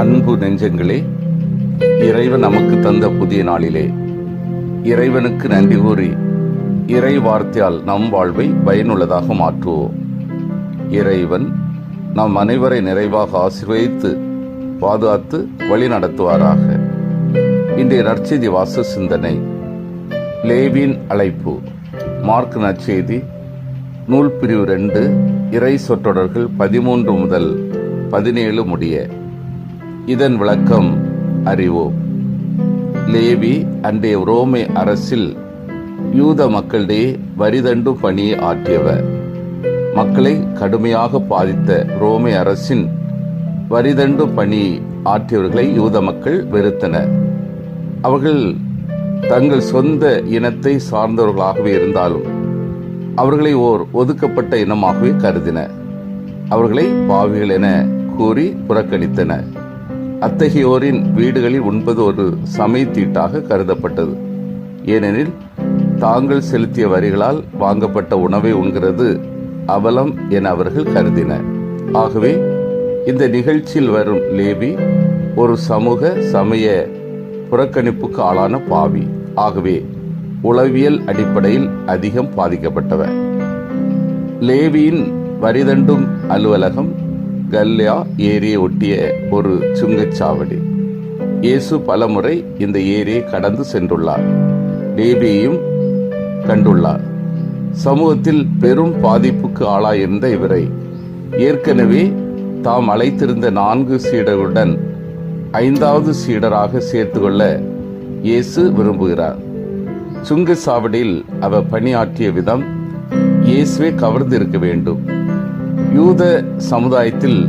அன்பு நெஞ்சங்களே இறைவன் நமக்கு தந்த புதிய நாளிலே இறைவனுக்கு நன்றி கூறி இறை வார்த்தையால் நம் வாழ்வை பயனுள்ளதாக மாற்றுவோம். இறைவன் நம் அனைவரை நிறைவாக ஆசீர்வதித்து பாதுகாத்து வழி நடத்துவாராக இன்றைய நற்செய்தி வாச சிந்தனை லேவின் அழைப்பு. மார்க் நற்செய்தி நூல் பிரிவு ரெண்டு இறை சொற்றொடர்கள் பதிமூன்று முதல் பதினேழு முடிய. இதன் விளக்கம் அறிவோம். லேவி அன்றைய ரோமை அரசில் யூத மக்களிடையே வரிதண்டு பணியை ஆற்றியவர். மக்களை கடுமையாக பாதித்த ரோமை அரசின் வரிதண்டு பணி ஆற்றியவர்களை யூத மக்கள் வெறுத்தனர். அவர்கள் தங்கள் சொந்த இனத்தை சார்ந்தவர்களாகவே இருந்தாலும் அவர்களை ஓர் ஒதுக்கப்பட்ட இனமாகவே கருதின அவர்களை பாவிகள் என கூறி புறக்கணித்தனர். அத்தகையோரின் வீடுகளில் உண்பது ஒரு சமயத்தீட்டாக கருதப்பட்டது. ஏனெனில் தாங்கள் செலுத்திய வரிகளால் வாங்கப்பட்ட உணவை உண்கிறது அவலம் என அவர்கள் கருதினர். ஆகவே இந்த நிகழ்ச்சியில் வரும் லேவி ஒரு சமூக சமய புறக்கணிப்புக்கு ஆளான பாவி. ஆகவே உளவியல் அடிப்படையில் அதிகம் பாதிக்கப்பட்டவர். லேவியின் வரிதண்டும் அலுவலகம் கல்யா ஏரியை ஒட்டிய ஒரு சுங்கச்சாவடி. இயேசு பலமுறை இந்த ஏரியை கடந்து சென்றுள்ளார். லேவியையும் கண்டுள்ளார். சமூகத்தில் பெரும் பாதிப்புக்கு ஆளாயிருந்த இவரை ஏற்கனவே தாம் அழைத்திருந்த நான்கு சீடர்களுடன் ஐந்தாவது சீடராக சேர்த்துக்கொள்ள இயேசு விரும்புகிறார். சுங்கச்சாவடியில் அவர் பணியாற்றிய விதம் இயேசுவே கவர்ந்திருக்க வேண்டும். யூத சமுதாயத்தில்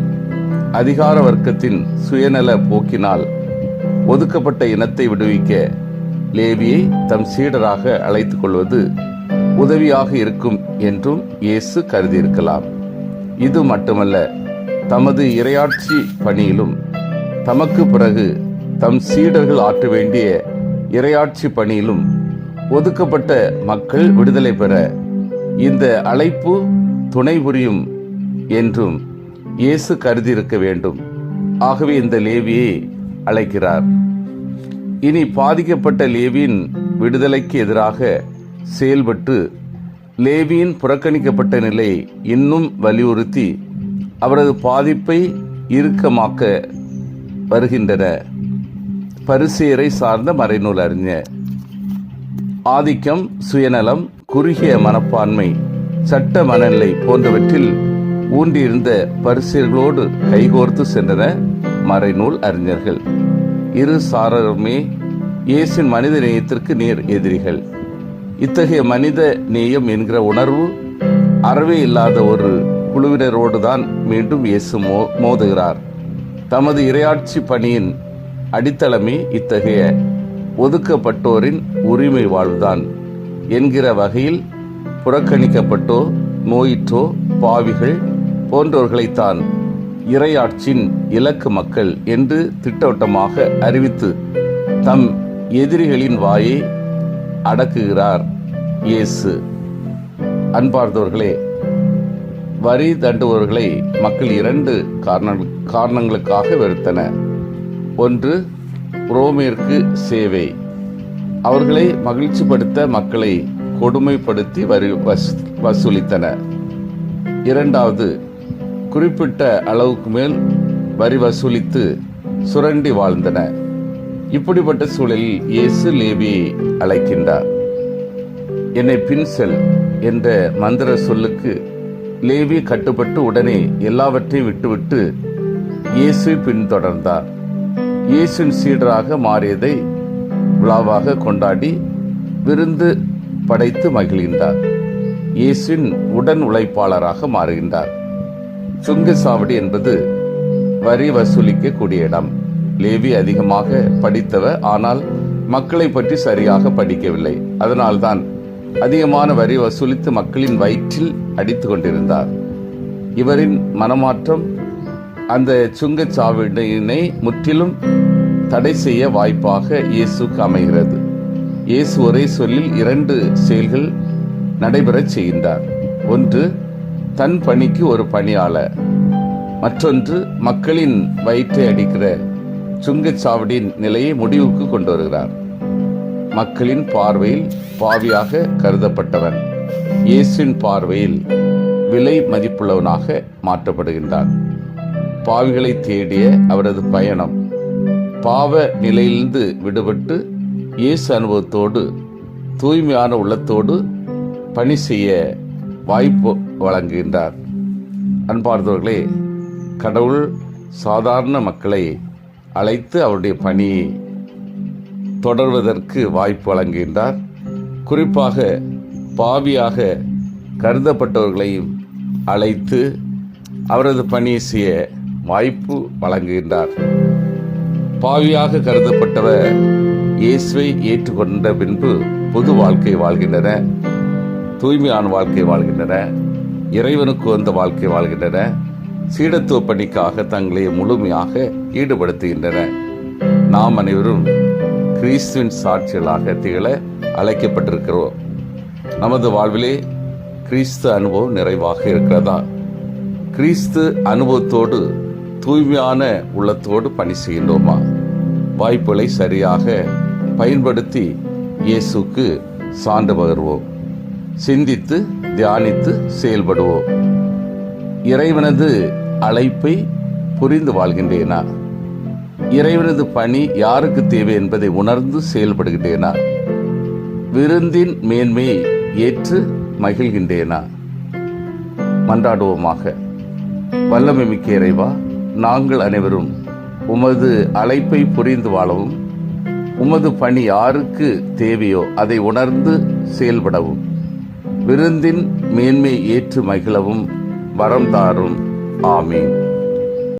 அதிகார வர்க்கத்தின் சுயநல போக்கினால் ஒதுக்கப்பட்ட இனத்தை விடுவிக்க லேவியை தம் சீடராக அழைத்துக் கொள்வது உதவியாக இருக்கும் என்றும் இயேசு கருதியிருக்கலாம். இது மட்டுமல்ல தமது இரையாட்சி பணியிலும் தமக்கு பிறகு தம் சீடர்கள் ஆற்ற வேண்டிய இரையாட்சி பணியிலும் ஒதுக்கப்பட்ட மக்கள் விடுதலை பெற இந்த அழைப்பு துணை புரியும் என்றும் இயேசு கருதியிருக்க வேண்டும். ஆகவே இந்த லேவியை அழைக்கிறார். இனி பாதிக்கப்பட்ட லேவியின் விடுதலைக்கு எதிராக செயல்பட்டு லேவியின் புறக்கணிக்கப்பட்ட நிலை இன்னும் வலியுறுத்தி அவரது பாதிப்பை இறுக்கமாக்க வருகின்றன. பரிசேரை சார்ந்த மறைநூல் அறிஞர். ஆதிக்கம் சுயநலம் குறுகிய மனப்பான்மை சட்ட மனநிலை போன்றவற்றில் ஊன்றியிருந்த பரிசேர்களோடு கைகோர்த்து சென்றன மறைநூல் அறிஞர்கள். இரு சாரருமே இயேசின் மனித நேயத்திற்கு நேர் எதிரிகள். இத்தகைய மனித நேயம் என்கிற உணர்வு அறவே இல்லாத ஒரு குழுவினரோடு தான் மீண்டும் இயேசு மோ மோதுகிறார். தமது இரையாட்சி பணியின் அடித்தளமே இத்தகைய ஒதுக்கப்பட்டோரின் உரிமை வாழ்வுதான் என்கிற வகையில் புறக்கணிக்கப்பட்டோ நோயிற்றோ பாவிகள் போன்றவர்களைத்தான் இரையாட்சின் இலக்கு மக்கள் என்று திட்டவட்டமாக அறிவித்து தம் எதிரிகளின் வாயை அடக்குகிறார் இயேசு. அன்பார்ந்தவர்களே வரி தண்டுபவர்களை மக்கள் இரண்டு காரண- காரணங்களுக்காக வெறுத்தனர் ஒன்று ரோமிற்கு சேவை. அவர்களை மகிழ்ச்சிப்படுத்த மக்களை கொடுமைப்படுத்தி வரி வசூலித்தன. இரண்டாவது குறிப்பிட்ட அளவுக்கு மேல் வரி வசூலித்து சுரண்டி வாழ்ந்தன. இப்படிப்பட்ட சூழலில் இயேசு லேவியை அழைக்கின்றார். என்னை பின் செல் என்ற மந்திர சொல்லுக்கு லேவி கட்டுப்பட்டு உடனே எல்லாவற்றையும் விட்டுவிட்டு இயேசு பின்தொடர்ந்தார். இயேசுவின் சீடராக மாறியதை விழாவாக கொண்டாடி விருந்து படைத்து மகிழ்கின்றார் இயேசுவின் உடன் உழைப்பாளராக மாறுகின்றார். சுங்கசாவடி என்பது வரி வசூலிக்க கூடிய இடம். லேவி அதிகமாக படித்தவர் ஆனால் மக்களை பற்றி சரியாக படிக்கவில்லை. அதனால்தான் அதிகமான வரி வசூலித்து மக்களின் வயிற்றில் அடித்து கொண்டிருந்தார். இவரின் மனமாற்றம் அந்த சுங்கச்சாவடியினை முற்றிலும் தடை செய்ய வாய்ப்பாக இயேசுக்கு அமைகிறது. இயேசு ஒரே சொல்லில் இரண்டு செயல்கள் நடைபெறச் செய்கின்றார். ஒன்று தன் பணிக்கு ஒரு பணியாளர் மற்றொன்று மக்களின் வயிற்றை அடிக்கிற சுங்கச்சாவடியின் நிலையை முடிவுக்கு கொண்டு வருகிறார். மக்களின் பார்வையில் பாவியாக கருதப்பட்டவன் இயேசுவின் பார்வையில் விலை மதிப்புள்ளவனாக மாற்றப்படுகின்றான். பாவிகளை தேடிய அவரது பயணம் பாவ நிலையிலிருந்து விடுபட்டு இயேசு அனுபவத்தோடு தூய்மையான உள்ளத்தோடு பணி செய்ய வாய்ப்பு வழங்குகின்றார். அன்பார்ந்தவர்களே கடவுள் சாதாரண மக்களை அழைத்து அவருடைய பணியை தொடர்வதற்கு வாய்ப்பு வழங்குகின்றார். குறிப்பாக பாவியாக கருதப்பட்டவர்களையும் அழைத்து அவரது பணியை செய்ய வாய்ப்பு வழங்குகின்றார். பாவியாக கருதப்பட்டவர் இயேசுவை ஏற்றுக்கொண்ட பின்பு புது வாழ்க்கை வாழ்கின்றன. தூய்மையான வாழ்க்கை வாழ்கின்றன. இறைவனுக்கு வந்த வாழ்க்கை வாழ்கின்றன. சீடத்துவ பணிக்காக தங்களை முழுமையாக ஈடுபடுத்துகின்றன. நாம் அனைவரும் கிறிஸ்துவின் சாட்சிகளாக திகழ அழைக்கப்பட்டிருக்கிறோம். நமது வாழ்விலே கிறிஸ்து அனுபவம் நிறைவாக இருக்கிறதா? கிறிஸ்து அனுபவத்தோடு தூய்மையான உள்ளத்தோடு பணி செய்கின்றோமா? வாய்ப்புகளை சரியாக பயன்படுத்தி இயேசுக்கு சான்று பகர்வோம். சிந்தித்து தியானித்து செயல்படுவோம். இறைவனது அழைப்பை புரிந்து வாழ்கின்றேனா? இறைவனது பணி யாருக்கு தேவை என்பதை உணர்ந்து செயல்படுகின்றேனா? விருந்தின் மேன்மையை ஏற்று மகிழ்கின்றேனா? மன்றாடுவோமாக. வல்லமை மிக்க இறைவா நாங்கள் அனைவரும் உமது அழைப்பை புரிந்து வாழவும் உமது பணி யாருக்கு தேவையோ அதை உணர்ந்து செயல்படவும். விருந்தின் மேன்மை ஏற்று மகிழவும் வரம் தாரும். ஆமீன்.